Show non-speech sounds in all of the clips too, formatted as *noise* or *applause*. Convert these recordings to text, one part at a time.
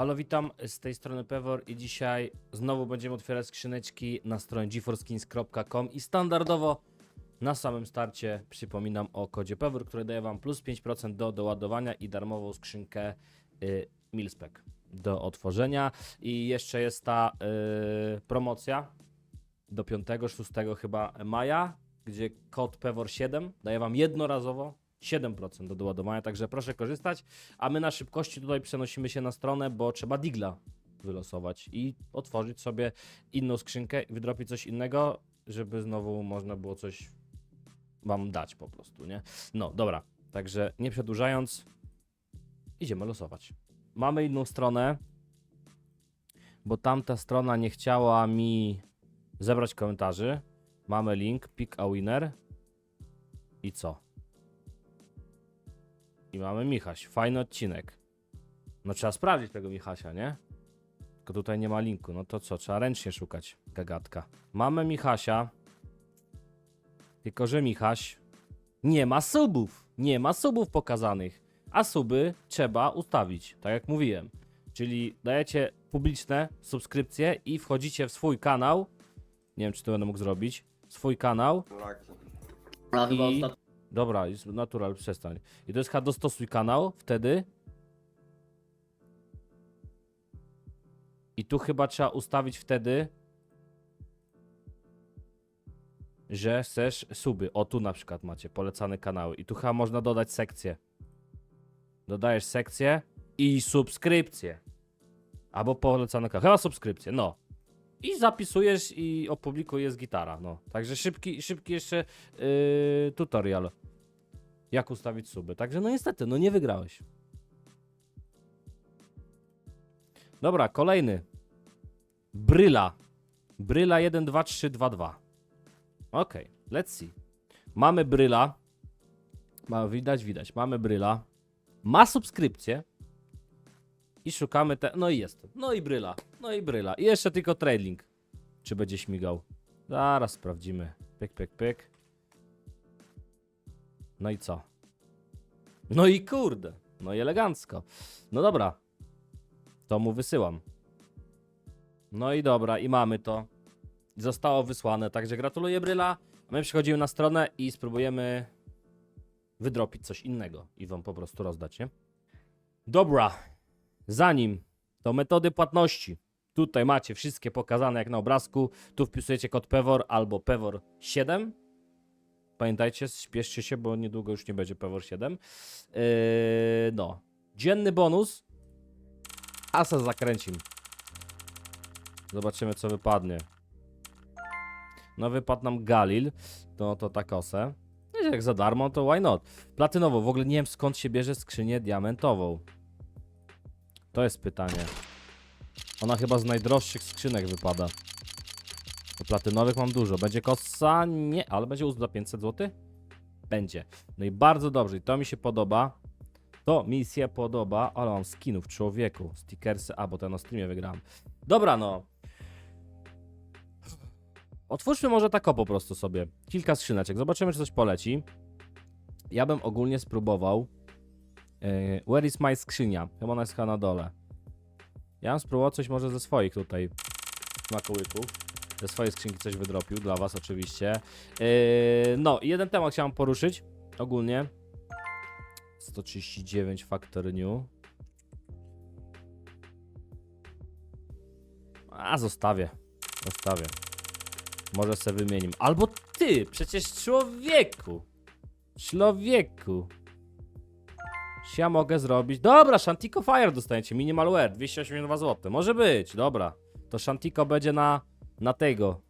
Halo, witam. Z tej strony Pewor i dzisiaj znowu będziemy otwierać skrzyneczki na stronie geforskins.com i standardowo na samym starcie przypominam o kodzie Pewor, który daje wam plus 5% do doładowania i darmową skrzynkę y, Milspec do otworzenia. I jeszcze jest ta y, promocja do 5-6 chyba maja, gdzie kod Pewor7 daje wam jednorazowo 7% do doładowania, także proszę korzystać. A my na szybkości tutaj przenosimy się na stronę, bo trzeba digla wylosować i otworzyć sobie inną skrzynkę i wydropić coś innego, żeby znowu można było coś wam dać po prostu, nie? No, dobra. Także nie przedłużając, idziemy losować. Mamy inną stronę, bo tamta strona nie chciała mi zebrać komentarzy. Mamy link, pick a winner. I co? I mamy Michaś. Fajny odcinek. No trzeba sprawdzić tego Michasia, nie? Tylko tutaj nie ma linku. No to co? Trzeba ręcznie szukać. Gagatka. Mamy Michasia. Tylko, że Michaś nie ma subów. Nie ma subów pokazanych. A suby trzeba ustawić, tak jak mówiłem. Czyli dajecie publiczne subskrypcje i wchodzicie w swój kanał. Nie wiem, czy to będę mógł zrobić. Swój kanał. A chyba I- ostatnio. Dobra, jest natural, przestań. I to jest chyba dostosuj kanał, wtedy. I tu chyba trzeba ustawić wtedy, że chcesz suby. O, tu na przykład macie polecane kanały. I tu chyba można dodać sekcję. Dodajesz sekcję i subskrypcję. Albo polecane kanały. Chyba subskrypcję, no. I zapisujesz i opublikujesz gitara, no. Także szybki, szybki jeszcze yy, tutorial. Jak ustawić suby. Także no niestety, no nie wygrałeś. Dobra, kolejny. Bryla. Bryla 1, 2, 3, 2, 2. Okej, let's see. Mamy Bryla. Ma, widać, widać. Mamy Bryla. Ma subskrypcję. I szukamy te... No i jest. No i Bryla. No i Bryla. I jeszcze tylko trading. Czy będzie śmigał? Zaraz sprawdzimy. Pyk, pyk, pyk. No i co? No i kurde. No i elegancko. No dobra. To mu wysyłam. No i dobra, i mamy to. Zostało wysłane, także gratuluję Bryla. A my przechodzimy na stronę i spróbujemy wydropić coś innego i wam po prostu rozdać, nie? Dobra. Zanim to metody płatności. Tutaj macie wszystkie pokazane jak na obrazku. Tu wpisujecie kod PEWOR albo PEWOR7. Pamiętajcie, śpieszcie się, bo niedługo już nie będzie PEWOR 7. Yy, no. Dzienny bonus. Asa zakręcim. Zobaczymy, co wypadnie. No, wypadł nam Galil. No, to takosę. No, jak za darmo, to why not? Platynowo. W ogóle nie wiem, skąd się bierze skrzynię diamentową. To jest pytanie. Ona chyba z najdroższych skrzynek wypada. Platynowych mam dużo. Będzie kosa? Nie, ale będzie uzd za 500 zł? Będzie. No i bardzo dobrze. I to mi się podoba. To mi się podoba. Ale mam skinów człowieku. Stickersy. A, bo ja na streamie wygrałem. Dobra, no. Otwórzmy może tak o po prostu sobie. Kilka skrzyneczek. Zobaczymy, czy coś poleci. Ja bym ogólnie spróbował. Yy, where is my skrzynia? Chyba ona jest na dole. Ja bym spróbował coś może ze swoich tutaj smakołyków. Ze swojej skrzynki coś wydropił, dla was oczywiście. Yy, no, jeden temat chciałem poruszyć ogólnie. 139 Factor New. A, zostawię. Zostawię. Może se wymienimy. Albo ty, przecież człowieku. Człowieku. Ja mogę zrobić. Dobra, Shantico Fire dostajecie. Minimal wear, 282 zł. Może być, dobra. To Shantico będzie na, na tego.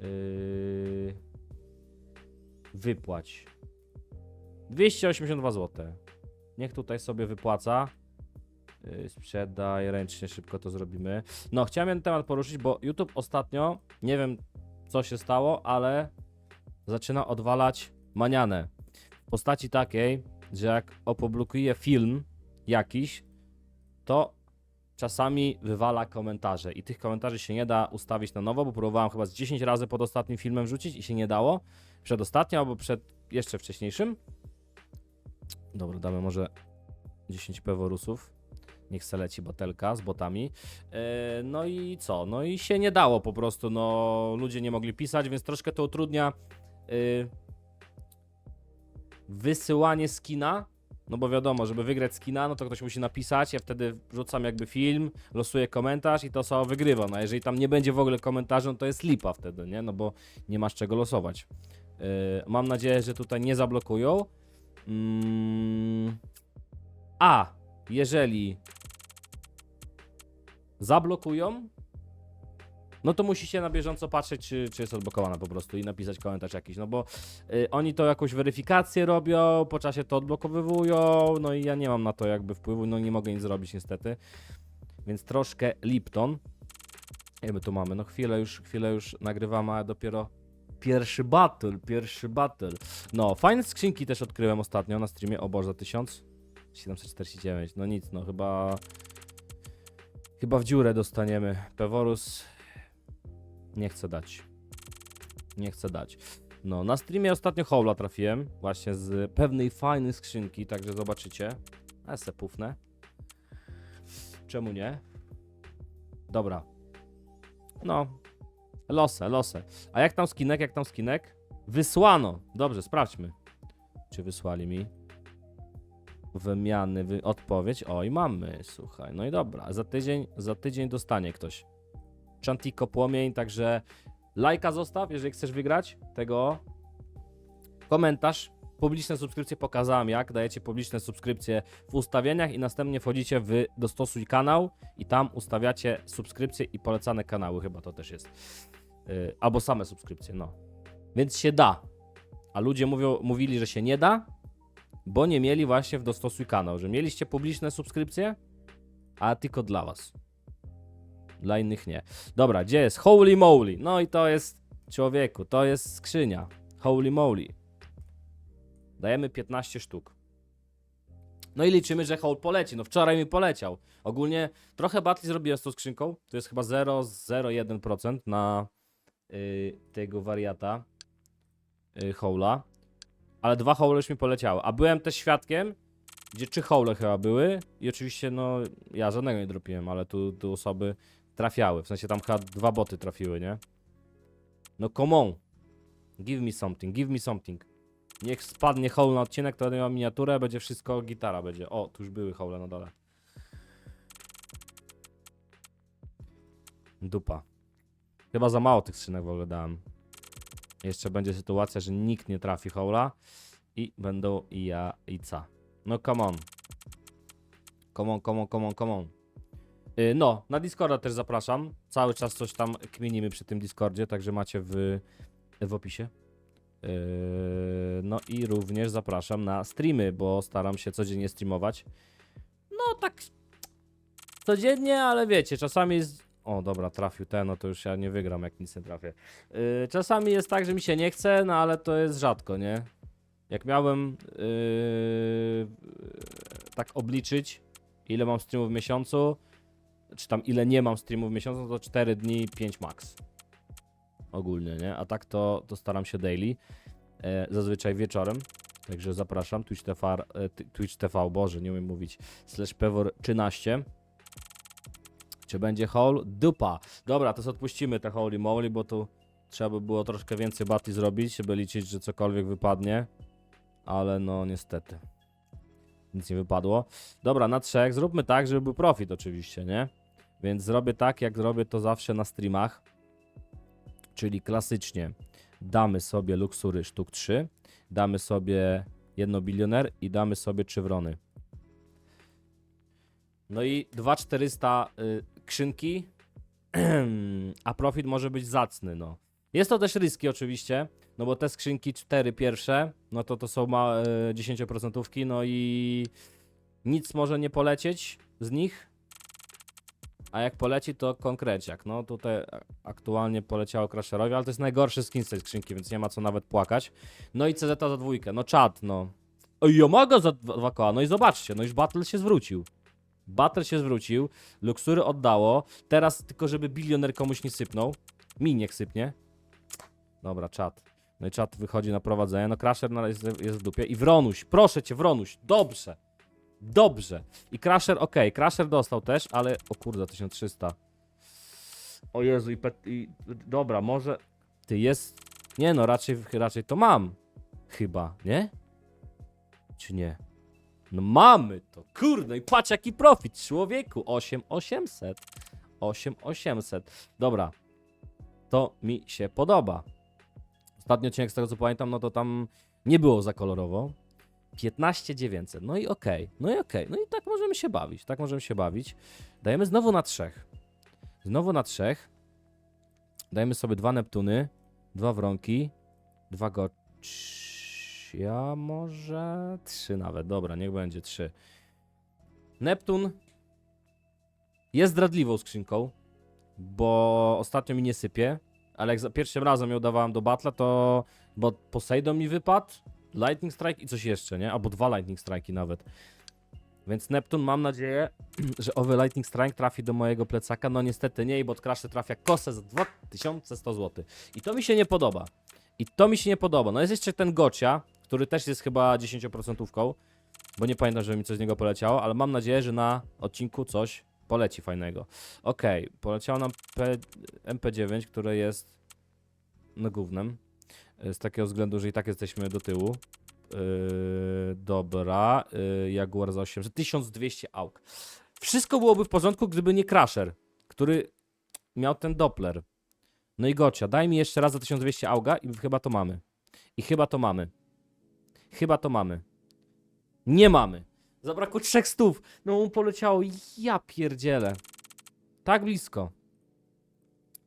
Yy... Wypłać. 282 zł. Niech tutaj sobie wypłaca. Yy, sprzedaj, ręcznie szybko to zrobimy. No, chciałem ten temat poruszyć, bo YouTube ostatnio, nie wiem co się stało, ale zaczyna odwalać manianę. W postaci takiej, że jak opublikuję film jakiś, to czasami wywala komentarze i tych komentarzy się nie da ustawić na nowo, bo próbowałem chyba z 10 razy pod ostatnim filmem wrzucić i się nie dało. Przedostatnio albo przed jeszcze wcześniejszym. Dobra, damy może 10 peworusów. Niech se leci batelka z botami. E, no i co? No i się nie dało po prostu, no ludzie nie mogli pisać, więc troszkę to utrudnia y, wysyłanie skina. No bo wiadomo, żeby wygrać skina, no to ktoś musi napisać, ja wtedy wrzucam jakby film, losuję komentarz i to osoba wygrywa. No a jeżeli tam nie będzie w ogóle komentarzy, no to jest lipa wtedy, nie? No bo nie masz czego losować. Yy, mam nadzieję, że tutaj nie zablokują. Mm. A, jeżeli zablokują, no to musicie na bieżąco patrzeć, czy, czy jest odblokowana po prostu i napisać komentarz jakiś, no bo y, oni to jakąś weryfikację robią, po czasie to odblokowywują, no i ja nie mam na to jakby wpływu, no nie mogę nic zrobić niestety, więc troszkę Lipton. Jak my tu mamy? No chwilę już, chwilę już nagrywamy, a dopiero pierwszy battle, pierwszy battle. No, fajne skrzynki też odkryłem ostatnio na streamie, o Boże, 1749, no nic, no chyba... Chyba w dziurę dostaniemy. Peworus nie chcę dać. Nie chcę dać. No, na streamie ostatnio Howla trafiłem, właśnie z pewnej fajnej skrzynki, także zobaczycie. A. Czemu nie? Dobra. No. Losę, losę. A jak tam skinek, jak tam skinek? Wysłano. Dobrze, sprawdźmy. Czy wysłali mi? Wymiany, wy... odpowiedź. Oj, mamy, słuchaj. No i dobra, za tydzień, za tydzień dostanie ktoś. Chantiko Płomień, także lajka zostaw, jeżeli chcesz wygrać tego. Komentarz, publiczne subskrypcje pokazałem jak, dajecie publiczne subskrypcje w ustawieniach i następnie wchodzicie w dostosuj kanał i tam ustawiacie subskrypcje i polecane kanały, chyba to też jest. Yy, albo same subskrypcje, no. Więc się da. A ludzie mówią, mówili, że się nie da, bo nie mieli właśnie w dostosuj kanał, że mieliście publiczne subskrypcje, a tylko dla was. Dla innych nie. Dobra, gdzie jest? Holy moly. No i to jest, człowieku, to jest skrzynia. Holy moly. Dajemy 15 sztuk. No i liczymy, że Howl poleci. No wczoraj mi poleciał. Ogólnie trochę batli zrobiłem z tą skrzynką. To jest chyba 0,01% na yy, tego wariata yy. Ale dwa Howle już mi poleciały. A byłem też świadkiem, gdzie trzy Howle chyba były. I oczywiście, no, ja żadnego nie dropiłem, ale tu, tu osoby trafiały. W sensie tam chyba dwa boty trafiły, nie? No come on. Give me something, give me something. Niech spadnie howl na odcinek, to będę miniaturę, będzie wszystko, gitara będzie. O, tu już były howle na dole. Dupa. Chyba za mało tych skrzynek w ogóle dałem. Jeszcze będzie sytuacja, że nikt nie trafi howla i będą i ja i ca. No come on. Come on, come on, come on, come on. Y, No, na Discorda też zapraszam. Cały czas coś tam kminimy przy tym Discordzie, także macie w, w opisie. Yy, No i również zapraszam na streamy, bo staram się codziennie streamować. No tak codziennie, ale wiecie, czasami jest... O, dobra, trafił ten, no to już ja nie wygram, jak nic nie trafię. Yy, Czasami jest tak, że mi się nie chce, no ale to jest rzadko, nie? Jak miałem yy, tak obliczyć, ile mam streamów w miesiącu, czy tam ile nie mam streamów w miesiącu, no to 4 dni, 5 max. Ogólnie, nie? A tak to, to staram się daily. E, zazwyczaj wieczorem. Także zapraszam. Twitch TV, e, Twitch TV, Boże, nie umiem mówić. Slash Pewor 13. Czy będzie haul? Dupa. Dobra, to odpuścimy te holy moly, bo tu trzeba by było troszkę więcej batli zrobić, żeby liczyć, że cokolwiek wypadnie. Ale no niestety. Nic nie wypadło. Dobra, na trzech. Zróbmy tak, żeby był profit oczywiście, nie? Więc zrobię tak, jak robię to zawsze na streamach. Czyli klasycznie damy sobie luksury sztuk 3, damy sobie jedno bilioner i damy sobie trzy wrony. No i 2400 y, krzynki, *clears throat* a profit może być zacny, no. Jest to też ryski oczywiście, no bo te skrzynki 4 pierwsze, no to to są ma, y, 10%, no i nic może nie polecieć z nich, a jak poleci, to konkreciak. No tutaj aktualnie poleciało Crasherowi, ale to jest najgorszy skin z tej skrzynki, więc nie ma co nawet płakać. No i CZ za dwójkę, no czat, no. Oj, Yamaga za dwa koła, no i zobaczcie, no już Battle się zwrócił. Battle się zwrócił, Luxury oddało, teraz tylko żeby bilioner komuś nie sypnął. Mi niech sypnie. Dobra, czat. No i czat wychodzi na prowadzenie, no Crasher jest, jest w dupie. I Wronuś, proszę cię Wronuś, dobrze. Dobrze. I Crusher, okej, Crusher dostał też, ale... O kurde, 1300. O Jezu, i, pet, i... Dobra, może... Ty, jest... Nie no, raczej, raczej to mam. Chyba, nie? Czy nie? No mamy to, kurde, i patrz jaki profit, człowieku, 8800. 8800. Dobra, to mi się podoba. Ostatni odcinek, z tego co pamiętam, no to tam nie było za kolorowo. 15900, no i okej, no i okej, no i tak możemy się bawić, tak możemy się bawić. Dajemy znowu na trzech. Znowu na trzech. Dajemy sobie dwa Neptuny, dwa Wronki, dwa Gocia, może trzy nawet, dobra, niech będzie trzy. Neptun jest zdradliwą skrzynką, bo ostatnio mi nie sypie, ale jak za pierwszym razem ją dawałem do battle, to bo Poseidon mi wypadł, Lightning Strike i coś jeszcze, nie? Albo dwa Lightning Strike'i nawet. Więc Neptun, mam nadzieję, *clears throat* że owy Lightning Strike trafi do mojego plecaka. No niestety nie, i bot Crasher trafia kosę za 2100 zł. I to mi się nie podoba. I to mi się nie podoba. No jest jeszcze ten Gocia, który też jest chyba 10%, bo nie pamiętam, żeby mi coś z niego poleciało, ale mam nadzieję, że na odcinku coś poleci fajnego. Okej, poleciało nam P MP9, które jest no gównem. Z takiego względu, że i tak jesteśmy do tyłu. Yy, dobra, yy, Jaguar za 800, 1200 auk. Wszystko byłoby w porządku, gdyby nie Crusher, który miał ten Doppler. No i Gocia, daj mi jeszcze raz za 1200 auga i chyba to mamy. I chyba to mamy. Chyba to mamy. Nie mamy. Zabrakło trzech stów. No mu poleciało. Ja pierdzielę. Tak blisko.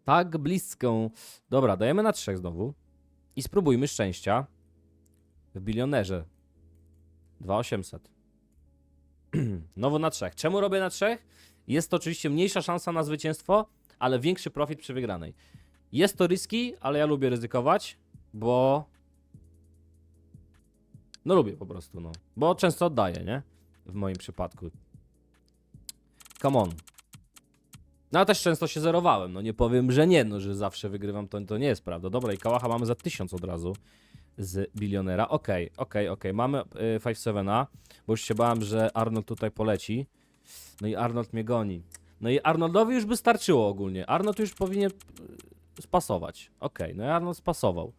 Tak blisko. Dobra, dajemy na trzech znowu. I spróbujmy szczęścia w bilionerze. 2800. *clears throat* Nowo na trzech. Czemu robię na trzech? Jest to oczywiście mniejsza szansa na zwycięstwo, ale większy profit przy wygranej. Jest to ryski, ale ja lubię ryzykować, bo. No lubię po prostu, no. Bo często oddaję, nie? W moim przypadku. Come on. No ale też często się zerowałem, no nie powiem, że nie, no że zawsze wygrywam, to, to nie jest prawda. Dobra, i kałacha mamy za 1000 od razu z bilionera. Okej, okej, okej, mamy y, 5-7a, bo już się bałem, że Arnold tutaj poleci. No i Arnold mnie goni. No i Arnoldowi już by starczyło ogólnie. Arnold już powinien y, spasować. Okej, no i Arnold spasował.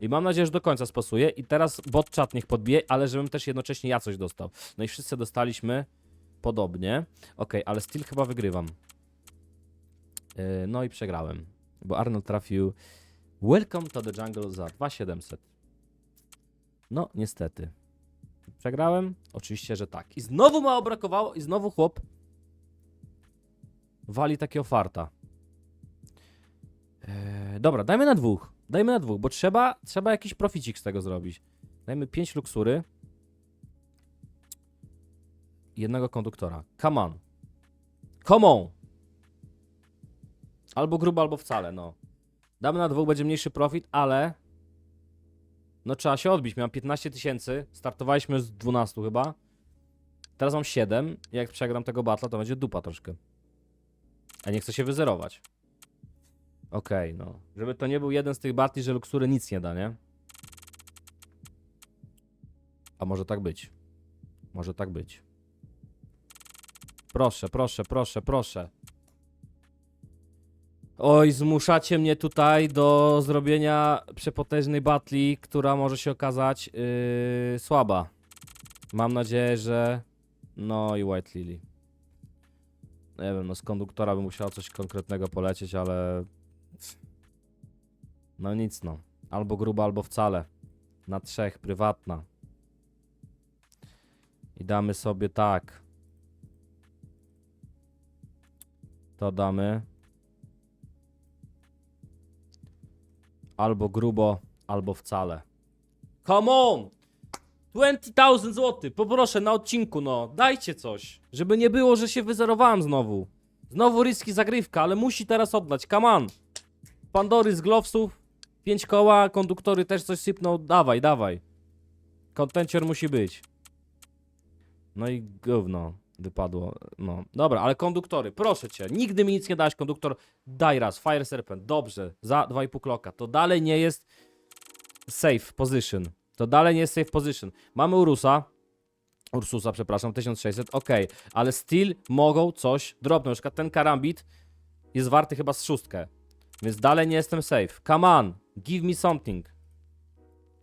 I mam nadzieję, że do końca spasuje. I teraz bot chat niech podbije, ale żebym też jednocześnie ja coś dostał. No i wszyscy dostaliśmy podobnie. Okej, ale still chyba wygrywam. Yy, no i przegrałem, bo Arnold trafił Welcome to the Jungle za 2700. No, niestety. Przegrałem? Oczywiście, że tak. I znowu mało brakowało i znowu chłop wali takiego farta. Eee, dobra, dajmy na dwóch. Dajmy na dwóch, bo trzeba, trzeba jakiś proficik z tego zrobić. Dajmy 5 luksury. Jednego konduktora. Come on. Come on. Albo grubo, albo wcale, no. Damy na dwóch, będzie mniejszy profit, ale... No trzeba się odbić. Miałem 15 tysięcy, startowaliśmy z 12 chyba. Teraz mam 7. Jak przegram tego battle, to będzie dupa troszkę. A nie chcę się wyzerować. Okej, no. Żeby to nie był jeden z tych batli, że luksury nic nie da, nie? A może tak być. Może tak być. Proszę, proszę, proszę, proszę. Oj, zmuszacie mnie tutaj do zrobienia przepotężnej batli, która może się okazać yy, słaba. Mam nadzieję, że. No i White Lily. Nie wiem, no z konduktora by musiało coś konkretnego polecieć, ale. No nic, no. Albo gruba, albo wcale. Na trzech, prywatna. I damy sobie tak. To damy. Albo grubo, albo wcale. Come on! 20,000 zł, poproszę na odcinku, no. Dajcie coś. Żeby nie było, że się wyzerowałem znowu. Znowu ryski zagrywka, ale musi teraz oddać. Come on. Pandory z glowsów. 5 koła, konduktory też coś sypną. Dawaj, dawaj. Kontencior musi być. No i gówno wypadło. No, dobra, ale konduktory, proszę cię, nigdy mi nic nie dałeś, konduktor. Daj raz, Fire Serpent, dobrze, za 2,5 kloka. To dalej nie jest safe position. To dalej nie jest safe position. Mamy Urusa. Ursusa, przepraszam, 1600, okej, ale still mogą coś dropnąć. Na przykład ten karambit jest warty chyba z szóstkę, więc dalej nie jestem safe. Come on, give me something.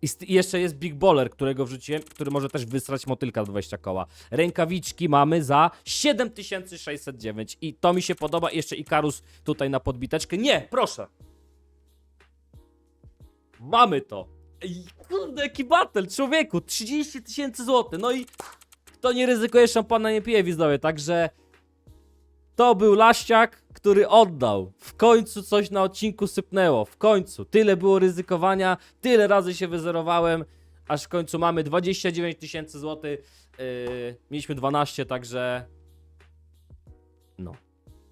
I, i jeszcze jest Big Baller, którego wrzuciłem, który może też wysrać motylka do 20 koła. Rękawiczki mamy za 7609 i to mi się podoba. Jeszcze Ikarus tutaj na podbiteczkę. Nie, proszę. Mamy to. Ej, kurde, jaki battle, człowieku, 30 tysięcy złotych. No i kto nie ryzykuje szampana nie pije widzowie, także to był Laściak, który oddał. W końcu coś na odcinku sypnęło, w końcu. Tyle było ryzykowania, tyle razy się wyzerowałem, aż w końcu mamy 29 tysięcy złotych. Yy, mieliśmy 12, także no,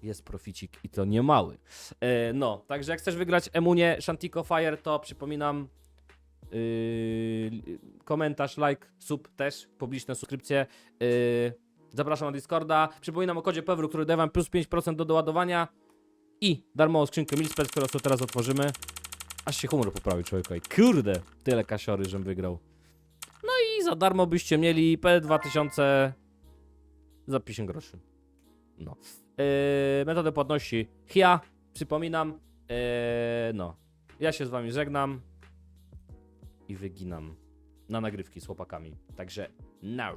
jest proficik i to nie mały. Yy, no, także jak chcesz wygrać Emunie Shantico Fire, to przypominam Yy, komentarz, like, sub też, publiczne subskrypcje. Yy, zapraszam na Discorda. Przypominam o kodzie Pewru, który daje wam plus 5% do doładowania i darmową skrzynkę Milspec, którą sobie teraz otworzymy. Aż się humor poprawił człowiekowi. Kurde, tyle kasiory, żebym wygrał. No i za darmo byście mieli P2000 za 50 groszy. No. Yy, metodę płatności HIA, przypominam. Yy, no. Ja się z wami żegnam i wyginam na nagrywki z chłopakami. Także na